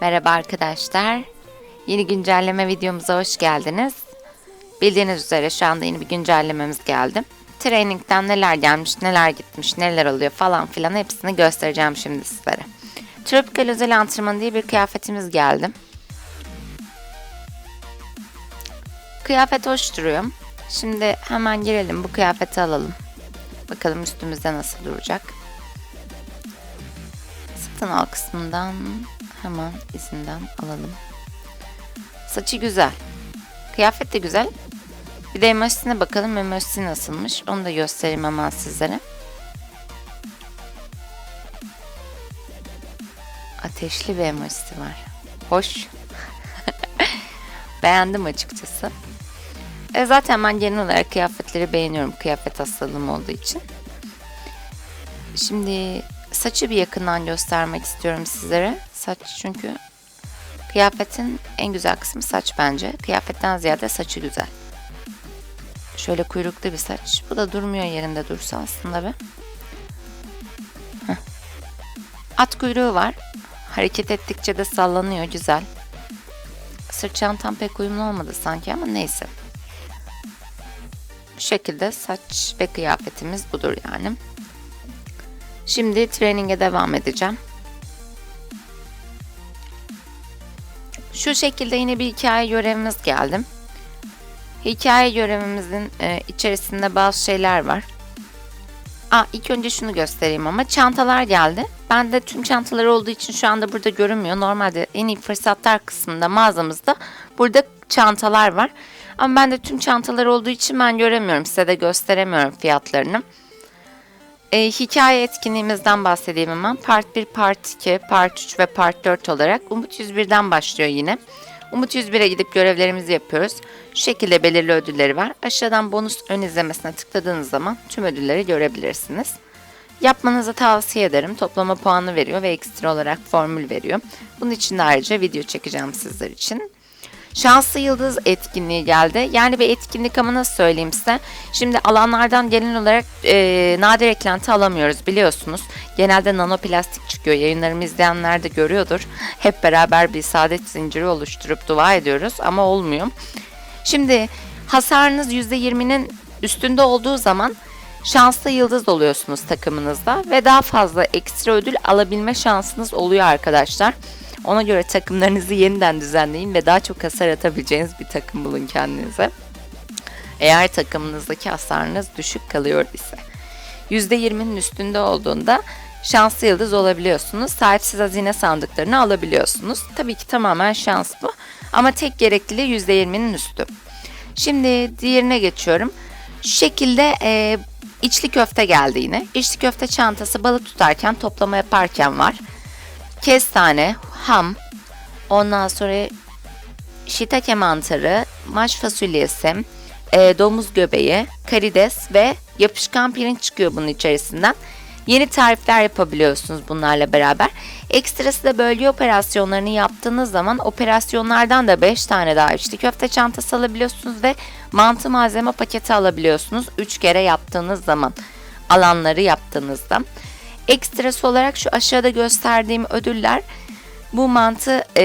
Merhaba arkadaşlar. Yeni güncelleme videomuza hoş geldiniz. Bildiğiniz üzere şu anda yeni bir güncellememiz geldi. Training'den neler gelmiş, neler gitmiş, neler oluyor falan filan hepsini göstereceğim şimdi sizlere. Tropical özel antrenman diye bir kıyafetimiz geldi. Kıyafet hoş duruyor. Şimdi hemen girelim bu kıyafeti alalım. Bakalım üstümüzde nasıl duracak. Satın al kısmından hemen izinden alalım. Saçı güzel. Kıyafet de güzel. Bir de emojisine bakalım. Emojisi nasılmış. Onu da göstereyim hemen sizlere. Ateşli bir emojisi var. Hoş. Beğendim açıkçası. E zaten ben genel olarak kıyafetleri beğeniyorum. Kıyafet hastalığım olduğu için. Şimdi saçı bir yakından göstermek istiyorum sizlere. Saç çünkü kıyafetin en güzel kısmı saç bence. Kıyafetten ziyade saçı güzel. Şöyle kuyruklu bir saç. Bu da durmuyor yerinde dursa aslında be. Heh. At kuyruğu var. Hareket ettikçe de sallanıyor güzel. Sırt çantam pek uyumlu olmadı sanki ama neyse. Bu şekilde saç ve kıyafetimiz budur yani. Şimdi training'e devam edeceğim. Şu şekilde yine bir hikaye görevimiz geldi. Hikaye görevimizin e, içerisinde bazı şeyler var. Aa, ilk önce şunu göstereyim ama çantalar geldi. Ben de tüm çantalar olduğu için şu anda burada görünmüyor. Normalde en iyi fırsatlar kısmında mağazamızda burada çantalar var. Ama ben de tüm çantalar olduğu için ben göremiyorum. Size de gösteremiyorum fiyatlarını. E, hikaye etkinliğimizden bahsedeyim hemen. Part 1, Part 2, Part 3 ve Part 4 olarak Umut 101'den başlıyor yine. Umut 101'e gidip görevlerimizi yapıyoruz. Şu şekilde belirli ödülleri var. Aşağıdan bonus ön izlemesine tıkladığınız zaman tüm ödülleri görebilirsiniz. Yapmanızı tavsiye ederim. Toplama puanı veriyor ve ekstra olarak formül veriyor. Bunun için de ayrıca video çekeceğim sizler için. Şanslı Yıldız etkinliği geldi. Yani bir etkinlik ama nasıl söyleyeyim size. Şimdi alanlardan genel olarak e, nadir eklenti alamıyoruz biliyorsunuz. Genelde nanoplastik çıkıyor. Yayınlarımı izleyenler de görüyordur. Hep beraber bir saadet zinciri oluşturup dua ediyoruz ama olmuyor. Şimdi hasarınız %20'nin üstünde olduğu zaman şanslı yıldız oluyorsunuz takımınızda ve daha fazla ekstra ödül alabilme şansınız oluyor arkadaşlar. Ona göre takımlarınızı yeniden düzenleyin ve daha çok hasar atabileceğiniz bir takım bulun kendinize. Eğer takımınızdaki hasarınız düşük kalıyor ise. %20'nin üstünde olduğunda şanslı yıldız olabiliyorsunuz. Sahipsiz hazine sandıklarını alabiliyorsunuz. Tabii ki tamamen şans bu. Ama tek gerekliliği %20'nin üstü. Şimdi diğerine geçiyorum. Şu şekilde e, içli köfte geldi yine. İçli köfte çantası balık tutarken toplama yaparken var. Kestane, ham, ondan sonra shiitake mantarı, maş fasulyesi, e, domuz göbeği, karides ve yapışkan pirinç çıkıyor bunun içerisinden. Yeni tarifler yapabiliyorsunuz bunlarla beraber. Ekstrası da bölge operasyonlarını yaptığınız zaman operasyonlardan da 5 tane daha içli köfte çantası alabiliyorsunuz ve mantı malzeme paketi alabiliyorsunuz 3 kere yaptığınız zaman alanları yaptığınızda. Ekstrası olarak şu aşağıda gösterdiğim ödüller bu mantı e,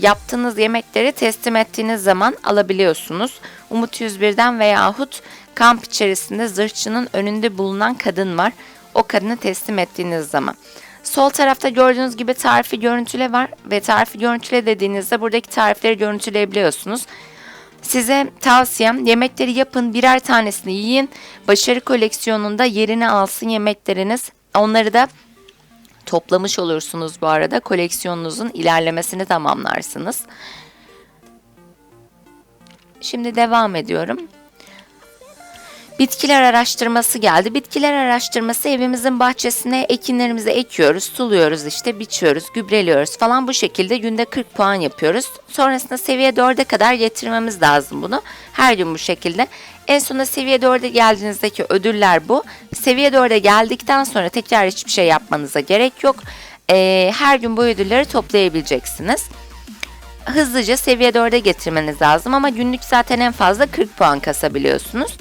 yaptığınız yemekleri teslim ettiğiniz zaman alabiliyorsunuz. Umut 101'den veyahut kamp içerisinde zırhçının önünde bulunan kadın var. O kadını teslim ettiğiniz zaman. Sol tarafta gördüğünüz gibi tarifi görüntüle var ve tarifi görüntüle dediğinizde buradaki tarifleri görüntüleyebiliyorsunuz. Size tavsiyem yemekleri yapın birer tanesini yiyin. Başarı koleksiyonunda yerini alsın yemekleriniz. Onları da toplamış olursunuz bu arada. Koleksiyonunuzun ilerlemesini tamamlarsınız. Şimdi devam ediyorum. Bitkiler araştırması geldi. Bitkiler araştırması evimizin bahçesine ekinlerimizi ekiyoruz, suluyoruz işte, biçiyoruz, gübreliyoruz falan bu şekilde günde 40 puan yapıyoruz. Sonrasında seviye 4'e kadar getirmemiz lazım bunu. Her gün bu şekilde. En sonunda seviye 4'e geldiğinizdeki ödüller bu. Seviye 4'e geldikten sonra tekrar hiçbir şey yapmanıza gerek yok. Ee, her gün bu ödülleri toplayabileceksiniz hızlıca seviye 4'e getirmeniz lazım ama günlük zaten en fazla 40 puan kasabiliyorsunuz.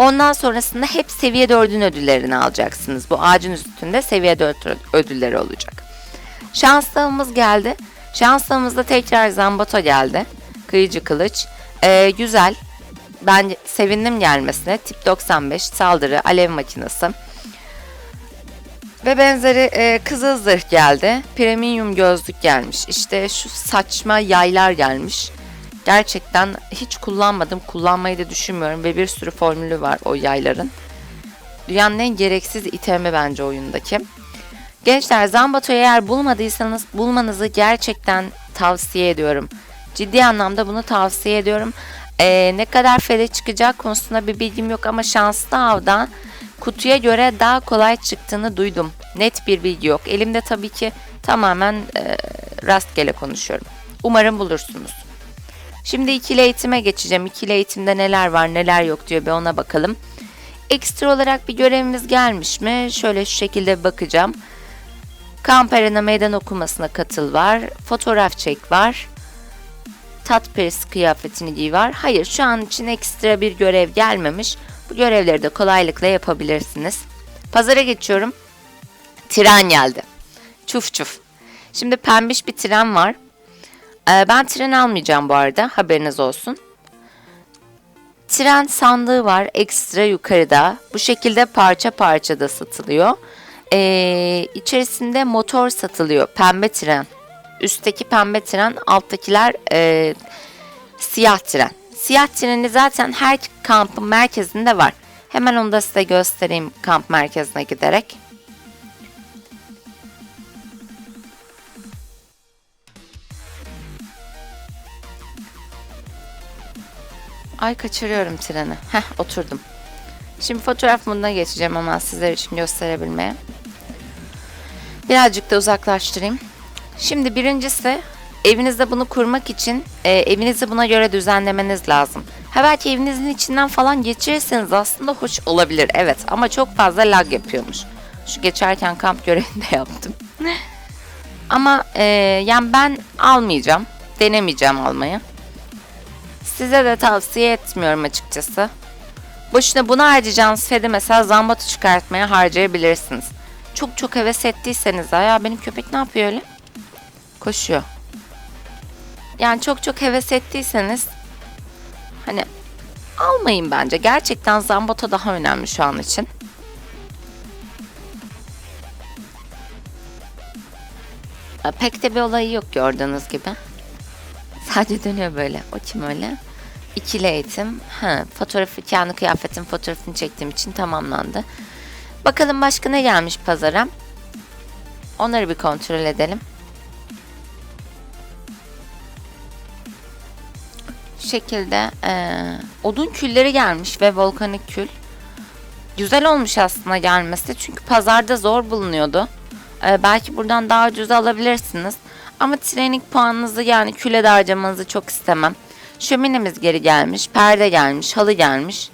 Ondan sonrasında hep seviye 4'ün ödüllerini alacaksınız. Bu ağacın üstünde seviye 4 ödülleri olacak. Şans tavımız geldi. Şansımızda tekrar Zambato geldi. Kıyıcı kılıç. Ee, güzel. Ben sevindim gelmesine. Tip 95 saldırı alev makinesi. Ve benzeri e, kızıl zırh geldi. Premium gözlük gelmiş. İşte şu saçma yaylar gelmiş. Gerçekten hiç kullanmadım. Kullanmayı da düşünmüyorum. Ve bir sürü formülü var o yayların. Dünyanın en gereksiz itemi bence oyundaki. Gençler Zambato'yu eğer bulmadıysanız bulmanızı gerçekten tavsiye ediyorum. Ciddi anlamda bunu tavsiye ediyorum. Ee, ne kadar fede çıkacak konusunda bir bilgim yok ama şanslı avda kutuya göre daha kolay çıktığını duydum. Net bir bilgi yok. Elimde tabii ki tamamen e, rastgele konuşuyorum. Umarım bulursunuz. Şimdi ikili eğitime geçeceğim. İkili eğitimde neler var neler yok diyor bir ona bakalım. Ekstra olarak bir görevimiz gelmiş mi? Şöyle şu şekilde bakacağım. Kamp arena meydan okumasına katıl var. Fotoğraf çek var. Tat peris kıyafetini giy var. Hayır şu an için ekstra bir görev gelmemiş. Bu görevleri de kolaylıkla yapabilirsiniz. Pazara geçiyorum. Tren geldi. Çuf çuf. Şimdi pembiş bir tren var. Ee, ben tren almayacağım bu arada. Haberiniz olsun. Tren sandığı var ekstra yukarıda. Bu şekilde parça parça da satılıyor. Ee, içerisinde motor satılıyor. Pembe tren. Üstteki pembe tren, alttakiler e, siyah tren. Siyah treni zaten her kampın merkezinde var. Hemen onu da size göstereyim kamp merkezine giderek. Ay kaçırıyorum treni. Heh oturdum. Şimdi fotoğraf moduna geçeceğim ama sizler için gösterebilmeye. Birazcık da uzaklaştırayım. Şimdi birincisi evinizde bunu kurmak için e, evinizi buna göre düzenlemeniz lazım. Ha belki evinizin içinden falan geçirirseniz aslında hoş olabilir evet ama çok fazla lag yapıyormuş. Şu geçerken kamp görevini de yaptım. ama e, yani ben almayacağım. Denemeyeceğim almayı. Size de tavsiye etmiyorum açıkçası. Boşuna bunu harcayacağınız fedi mesela zambatu çıkartmaya harcayabilirsiniz. Çok çok heves ettiyseniz ya benim köpek ne yapıyor öyle? Koşuyor. Yani çok çok heves ettiyseniz hani almayın bence. Gerçekten Zamboto daha önemli şu an için. Pek de bir olayı yok gördüğünüz gibi. Sadece dönüyor böyle. O kim öyle? İkili eğitim. Ha, fotoğrafı, kendi kıyafetin fotoğrafını çektiğim için tamamlandı. Bakalım başka ne gelmiş pazara. Onları bir kontrol edelim. Şu şekilde e, odun külleri gelmiş ve volkanik kül. Güzel olmuş aslında gelmesi çünkü pazarda zor bulunuyordu. E, belki buradan daha ucuz alabilirsiniz. Ama training puanınızı yani küle de harcamanızı çok istemem. Şöminemiz geri gelmiş, perde gelmiş, halı gelmiş.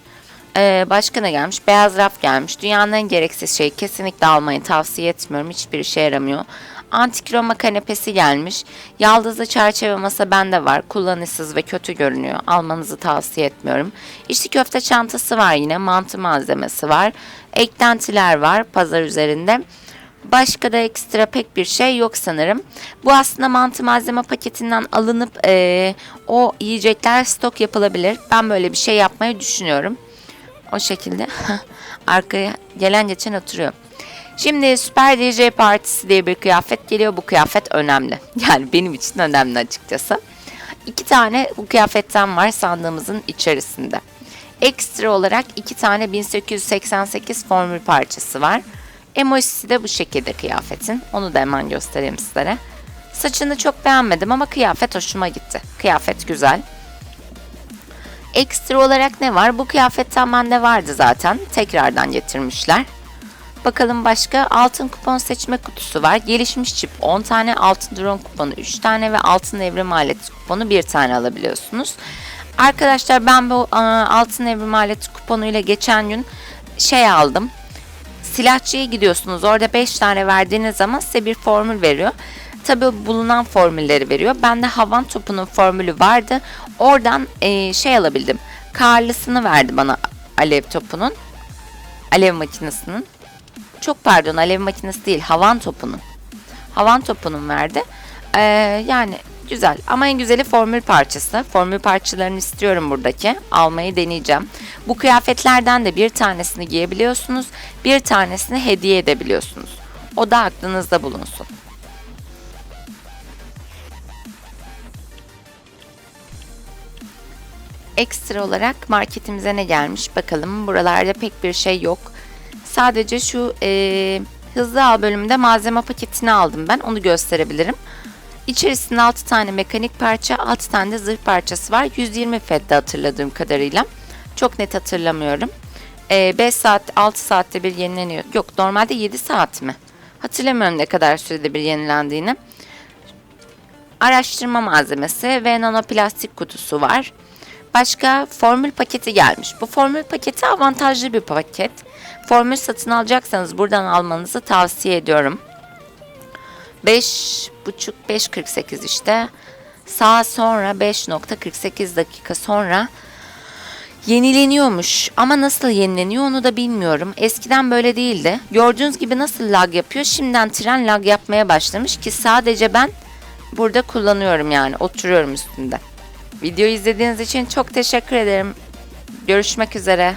Ee, başka gelmiş? Beyaz raf gelmiş. Dünyanın en gereksiz şeyi kesinlikle almayı tavsiye etmiyorum. Hiçbir işe yaramıyor. Antik Roma kanepesi gelmiş. Yaldızlı çerçeve masa bende var. Kullanışsız ve kötü görünüyor. Almanızı tavsiye etmiyorum. İçli köfte çantası var yine. Mantı malzemesi var. Eklentiler var pazar üzerinde. Başka da ekstra pek bir şey yok sanırım. Bu aslında mantı malzeme paketinden alınıp e, o yiyecekler stok yapılabilir. Ben böyle bir şey yapmayı düşünüyorum. O şekilde arkaya gelen geçen oturuyor. Şimdi Süper DJ Partisi diye bir kıyafet geliyor. Bu kıyafet önemli. Yani benim için önemli açıkçası. İki tane bu kıyafetten var sandığımızın içerisinde. Ekstra olarak iki tane 1888 formül parçası var. Emojisi de bu şekilde kıyafetin. Onu da hemen göstereyim sizlere. Saçını çok beğenmedim ama kıyafet hoşuma gitti. Kıyafet güzel. Ekstra olarak ne var? Bu kıyafetten bende vardı zaten. Tekrardan getirmişler. Bakalım başka altın kupon seçme kutusu var. Gelişmiş çip 10 tane, altın drone kuponu 3 tane ve altın evrim aleti kuponu 1 tane alabiliyorsunuz. Arkadaşlar ben bu altın evrim aleti kuponuyla geçen gün şey aldım. Silahçıya gidiyorsunuz. Orada 5 tane verdiğiniz zaman size bir formül veriyor. Tabi bulunan formülleri veriyor. Bende havan topunun formülü vardı. Oradan e, şey alabildim. Karlısını verdi bana alev topunun. Alev makinesinin. Çok pardon alev makinesi değil havan topunun. Havan topunun verdi. Ee, yani güzel ama en güzeli formül parçası. Formül parçalarını istiyorum buradaki. Almayı deneyeceğim. Bu kıyafetlerden de bir tanesini giyebiliyorsunuz. Bir tanesini hediye edebiliyorsunuz. O da aklınızda bulunsun. Ekstra olarak marketimize ne gelmiş bakalım. Buralarda pek bir şey yok. Sadece şu eee, hızlı al bölümünde malzeme paketini aldım ben. Onu gösterebilirim. İçerisinde 6 tane mekanik parça, 6 tane de zırh parçası var. 120 fedde hatırladığım kadarıyla. Çok net hatırlamıyorum. 5 saat, 6 saatte bir yenileniyor. Yok normalde 7 saat mi? Hatırlamıyorum ne kadar sürede bir yenilendiğini. Araştırma malzemesi ve nanoplastik kutusu var. Başka formül paketi gelmiş. Bu formül paketi avantajlı bir paket. Formül satın alacaksanız buradan almanızı tavsiye ediyorum. 5.5 5.48 işte. Saat sonra 5.48 dakika sonra yenileniyormuş. Ama nasıl yenileniyor onu da bilmiyorum. Eskiden böyle değildi. Gördüğünüz gibi nasıl lag yapıyor? Şimdiden tren lag yapmaya başlamış ki sadece ben burada kullanıyorum yani oturuyorum üstünde. Videoyu izlediğiniz için çok teşekkür ederim. Görüşmek üzere.